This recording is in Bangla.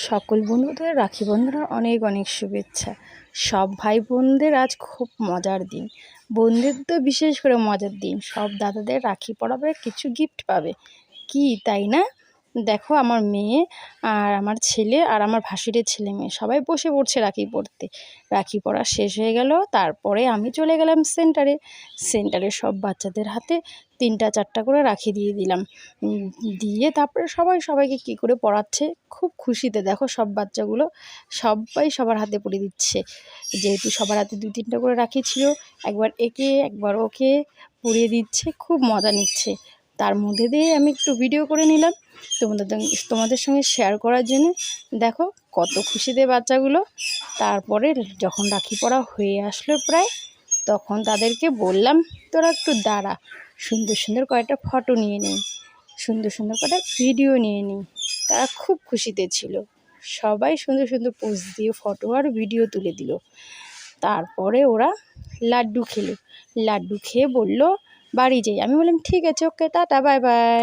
সকল বন্ধুদের রাখি বন্ধুরা অনেক অনেক শুভেচ্ছা। সব ভাই বোনদের আজ খুব মজার দিন। বন্ধুদের তো বিশেষ করে মজার দিন। সব দাদাদের রাখি পড়াবে কিছু গিফট পাবে। কি, তাই না? দেখো আমার মেয়ে আর আমার ছেলে আর আমার ভাসিরের ছেলে মেয়ে সবাই বসে পড়ছে রাখি পড়তে। রাখি পড়া শেষ হয়ে গেল, তারপরে আমি চলে গেলাম সেন্টারে। সেন্টারে সব বাচ্চাদের হাতে তিনটা, চারটা করে রাখি দিয়ে দিলাম। দিয়ে তারপরে সবাই সবাইকে কী করে পড়াচ্ছে? খুব খুশিতে দেখো সব বাচ্চাগুলো সবাই সবার হাতে পড়ে দিচ্ছে। যেহেতু সবার হাতে দু তিনটা করে রাখি ছিল, একবার একে, একবার ওকে পরিয়ে দিচ্ছে, খুব মজা নিচ্ছে। তার মধ্যে দিয়ে আমি একটু ভিডিও করে নিলাম। তোমাদের তোমাদের সঙ্গে শেয়ার করার জন্য। দেখো কত খুশিতে বাচ্চাগুলো। তারপরে যখন রাখি পড়া হয়ে আসলো প্রায়, তখন তাদেরকে বললাম, তোরা একটু দাঁড়া। সুন্দর সুন্দর কয়েকটা ফটো নিয়ে নিই সুন্দর সুন্দর কয়েকটা ভিডিও নিয়ে নিই তারা খুব খুশিতে ছিল। সবাই সুন্দর সুন্দর পোজ দিয়ে ফটো আর ভিডিও তুলে দিল। তারপরে ওরা লাড্ডু খেলো। লাড্ডু খেয়ে বলল বাড়ি যাই। আমি বললাম ঠিক আছে ওকে টাটা বাই বাই।